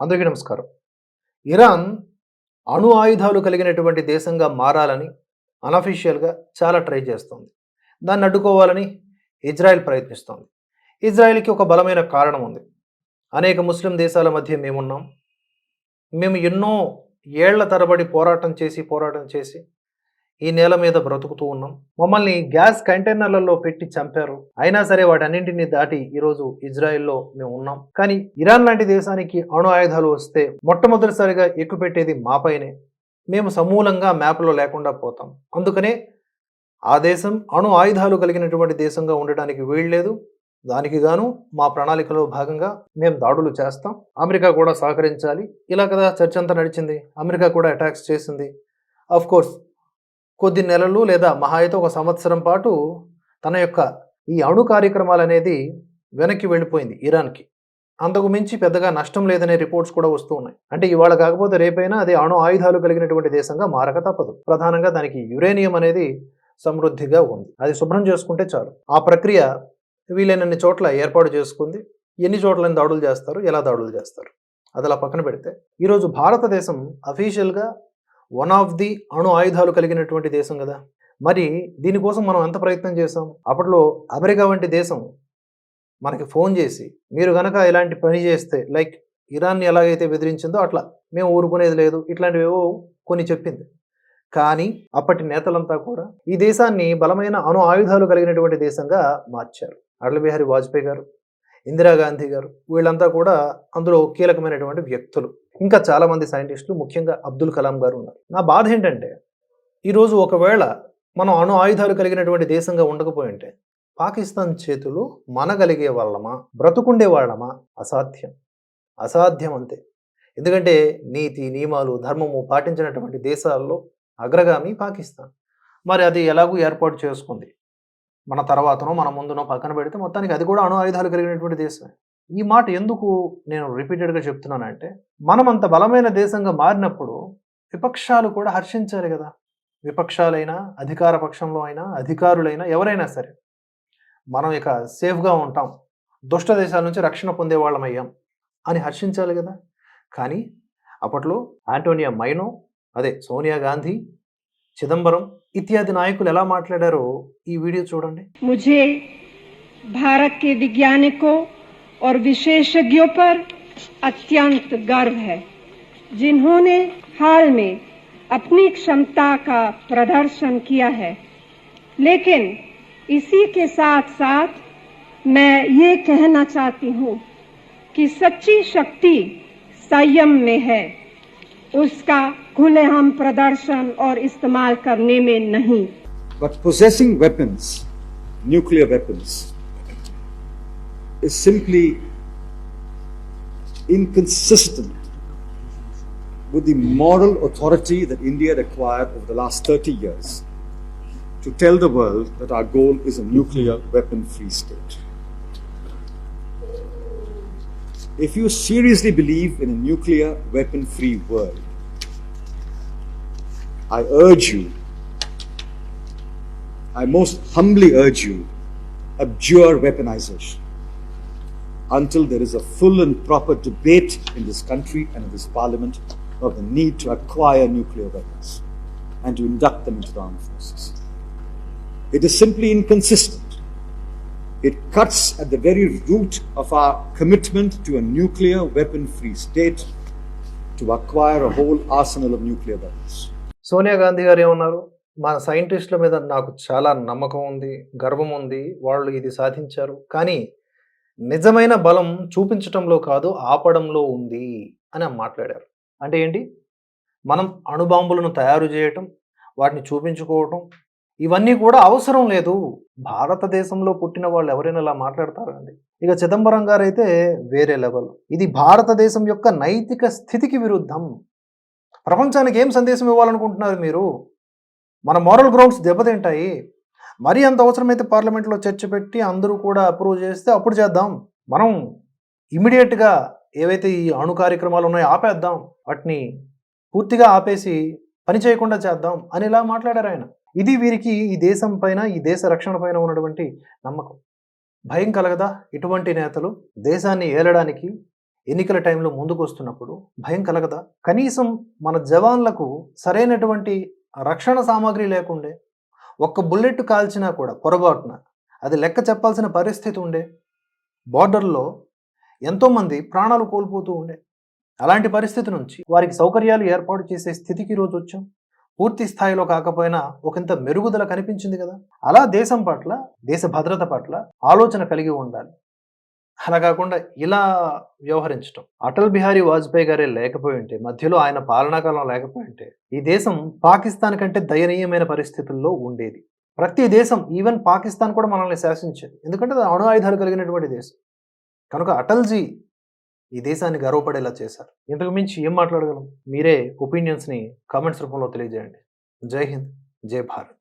అందరికీ నమస్కారం. ఇరాన్ అణు ఆయుధాలు కలిగినటువంటి దేశంగా మారాలని అనఫీషియల్గా చాలా ట్రై చేస్తుంది. దాన్ని అడ్డుకోవాలని ఇజ్రాయెల్ ప్రయత్నిస్తోంది. ఇజ్రాయెల్కి ఒక బలమైన కారణం ఉంది. అనేక ముస్లిం దేశాల మధ్య మేమున్నాం. మేము ఎన్నో ఏళ్ళ తరబడి పోరాటం చేసి పోరాటం చేసి ఈ నేల మీద బ్రతుకుతూ ఉన్నాం. మమ్మల్ని గ్యాస్ కంటైనర్లలో పెట్టి చంపారు. అయినా సరే వాటన్నింటిని దాటి ఈరోజు ఇజ్రాయెల్లో మేము ఉన్నాం. కానీ ఇరాన్ లాంటి దేశానికి అణు ఆయుధాలు వస్తే మొట్టమొదటిసారిగా ఎక్కుపెట్టేది మాపైనే మేము సమూలంగా మ్యాప్లో లేకుండా పోతాం. అందుకనే ఆ దేశం అణు ఆయుధాలు కలిగినటువంటి దేశంగా ఉండడానికి వీల్లేదు దానికి గాను మా ప్రణాళికలో భాగంగా మేము దాడులు చేస్తాం. అమెరికా కూడా సహకరించాలి. ఇలా కదా చర్చ అంతా నడిచింది. అమెరికా కూడా అటాక్స్ చేసింది. అఫ్ కోర్స్ కొద్ది నెలలు లేదా మహా అయితే ఒక సంవత్సరం పాటు తన యొక్క ఈ అణు కార్యక్రమాలు అనేది వెనక్కి వెళ్ళిపోయింది ఇరాన్కి. అంతకు మించి పెద్దగా నష్టం లేదనే రిపోర్ట్స్ కూడా వస్తూ ఉన్నాయి. అంటే ఇవాళ కాకపోతే రేపైనా అది అణు ఆయుధాలు కలిగినటువంటి దేశంగా మారక తప్పదు. ప్రధానంగా దానికి యురేనియం అనేది సమృద్ధిగా ఉంది. అది శుభ్రం చేసుకుంటే చాలు. ఆ ప్రక్రియ వీలైనన్ని చోట్ల ఏర్పాటు చేసుకుంది. ఎన్ని చోట్ల దాడులు చేస్తారు? ఎలా దాడులు చేస్తారు? అది అలా పక్కన పెడితే. ఈరోజు భారతదేశం అఫీషియల్గా వన్ ఆఫ్ ది అణు ఆయుధాలు కలిగినటువంటి దేశం కదా. మరి దీనికోసం మనం ఎంత ప్రయత్నం చేసాం అప్పట్లో అమెరికా వంటి దేశం మనకి ఫోన్ చేసి మీరు గనక ఇలాంటి పని చేస్తే లైక్ ఇరాన్ని ఎలాగైతే బెదిరించిందో అట్లా మేము ఊరుకునేది లేదు ఇట్లాంటివేవో కొన్ని చెప్పింది. కానీ అప్పటి నేతలంతా కూడా ఈ దేశాన్ని బలమైన అణు ఆయుధాలు కలిగినటువంటి దేశంగా మార్చారు. అటల్ బిహారీ వాజ్పేయి గారు ఇందిరాగాంధీ గారు. వీళ్ళంతా కూడా అందులో కీలకమైనటువంటి వ్యక్తులు. ఇంకా చాలామంది సైంటిస్టులు ముఖ్యంగా అబ్దుల్ కలాం గారు ఉన్నారు. నా బాధ ఏంటంటే ఈరోజు ఒకవేళ మనం అణు ఆయుధాలు కలిగినటువంటి దేశంగా ఉండకపోయి ఉంటే పాకిస్తాన్ చేతులు మనగలిగే వాళ్ళమా బ్రతుకుండే వాళ్ళమా? అసాధ్యం. అసాధ్యం అంతే. ఎందుకంటే నీతి నియమాలు ధర్మము పాటించినటువంటి దేశాల్లో అగ్రగామి పాకిస్తాన్. మరి అది ఎలాగూ ఏర్పాటు చేసుకుంది? మన తర్వాతనో మన ముందునో పక్కన పెడితే మొత్తానికి అది కూడా అణు ఆయుధాలు కలిగినటువంటి దేశమే. ఈ మాట ఎందుకు నేను రిపీటెడ్గా చెప్తున్నానంటే మనం అంత బలమైన దేశంగా మారినప్పుడు విపక్షాలు కూడా హర్షించాలి కదా. విపక్షాలైనా అధికార పక్షంలో అయినా అధికారులైనా ఎవరైనా సరే మనం ఇక సేఫ్గా ఉంటాం దుష్ట దేశాల నుంచి రక్షణ పొందే వాళ్ళమయ్యాం అని హర్షించాలి కదా. కానీ అప్పట్లో ఆంటోనియా మైనో అదే సోనియా గాంధీ చిదంబరం ఇత్యాది నాయకులు ఎలా మాట్లాడారో ఈ వీడియో చూడండి मुझे भारत के वैज्ञानिकों और विशेषज्ञों पर अत्यंत गर्व है जिन्होंने हाल में अपनी क्षमता का प्रदर्शन किया है लेकिन इसी के साथ साथ मैं ये कहना चाहती हूँ कि सच्ची शक्ति संयम में है उसका खुलेआम प्रदर्शन और इस्तेमाल करने में नहीं But possessing weapons, nuclear weapons, is simply inconsistent with the moral authority that India had acquired over the last 30 years to tell the world that our goal is a nuclear weapon free state. If you seriously believe in a nuclear weapon free world, I urge you I most humbly urge you, abjure weaponization until there is a full and proper debate in this country and in this parliament of the need to acquire nuclear weapons and to induct them into the armed forces. It is simply inconsistent. It cuts at the very root of our commitment to a nuclear weapon free state to acquire a whole arsenal of nuclear weapons. Sonia Gandhi గారు ఏమన్నారు? మన సైంటిస్టుల మీద నాకు చాలా నమ్మకం ఉంది గర్వం ఉంది వాళ్ళు ఇది సాధించారు. కానీ నిజమైన బలం చూపించటంలో కాదు ఆపడంలో ఉంది అని మాట్లాడారు. అంటే ఏంటి? మనం అణుబాంబులను తయారు చేయటం వాటిని చూపించుకోవటం ఇవన్నీ కూడా అవసరం లేదు. భారతదేశంలో పుట్టిన వాళ్ళు ఎవరైనా ఇలా మాట్లాడతారండి. ఇక చిదంబరం గారు అయితే వేరే లెవెల్. ఇది భారతదేశం యొక్క నైతిక స్థితికి విరుద్ధం. ప్రపంచానికి ఏం సందేశం ఇవ్వాలనుకుంటున్నారు మీరు? మన మోరల్ గ్రౌండ్స్ దెబ్బతింటాయి. మరీ అంత అవసరమైతే పార్లమెంట్లో చర్చ పెట్టి అందరూ కూడా అప్రూవ్ చేస్తే అప్పుడు చేద్దాం. మనం ఇమీడియట్గా ఏవైతే ఈ అణు కార్యక్రమాలు ఉన్నాయో ఆపేద్దాం. వాటిని పూర్తిగా ఆపేసి పని చేయకుండా చేద్దాం. అని ఇలా మాట్లాడారు ఆయన. ఇది వీరికి ఈ దేశం పైన ఈ దేశ రక్షణ పైన ఉన్నటువంటి నమ్మకం. భయం కలగదా? ఇటువంటి నేతలు దేశాన్ని ఏలడానికి ఎన్నికల టైంలో ముందుకు వస్తున్నప్పుడు భయం కలగదా? కనీసం మన జవాన్లకు సరైనటువంటి రక్షణ సామాగ్రి లేకుండే ఒక్క బుల్లెట్ కాల్చినా కూడా పొరపాటున అది లెక్క చెప్పాల్సిన పరిస్థితి ఉండే బార్డర్లో ఎంతోమంది ప్రాణాలు కోల్పోతూ ఉండే. అలాంటి పరిస్థితి నుంచి వారికి సౌకర్యాలు ఏర్పాటు చేసే స్థితికి ఈరోజు వచ్చాం. పూర్తి స్థాయిలో కాకపోయినా ఒకంత మెరుగుదల కనిపించింది కదా. అలా దేశం పట్ల దేశ భద్రత పట్ల ఆలోచన కలిగి ఉండాలి. అలా కాకుండా ఇలా వ్యవహరించడం అటల్ బిహారీ వాజ్పేయి గారే లేకపోయి ఉంటే మధ్యలో ఆయన పాలనాకాలం లేకపోయి ఉంటే ఈ దేశం పాకిస్తాన్ కంటే దయనీయమైన పరిస్థితుల్లో ఉండేది. ప్రతి దేశం ఈవెన్ పాకిస్తాన్ కూడా మనల్ని శాసించేది. ఎందుకంటే అది అణు ఆయుధాలు కలిగినటువంటి దేశం. కనుక అటల్జీ ఈ దేశాన్ని గర్వపడేలా చేశారు. ఇంతకు మించి ఏం మాట్లాడగలం? మీరే ఒపీనియన్స్ని కామెంట్స్ రూపంలో తెలియజేయండి. జై హింద్ జై భారత్.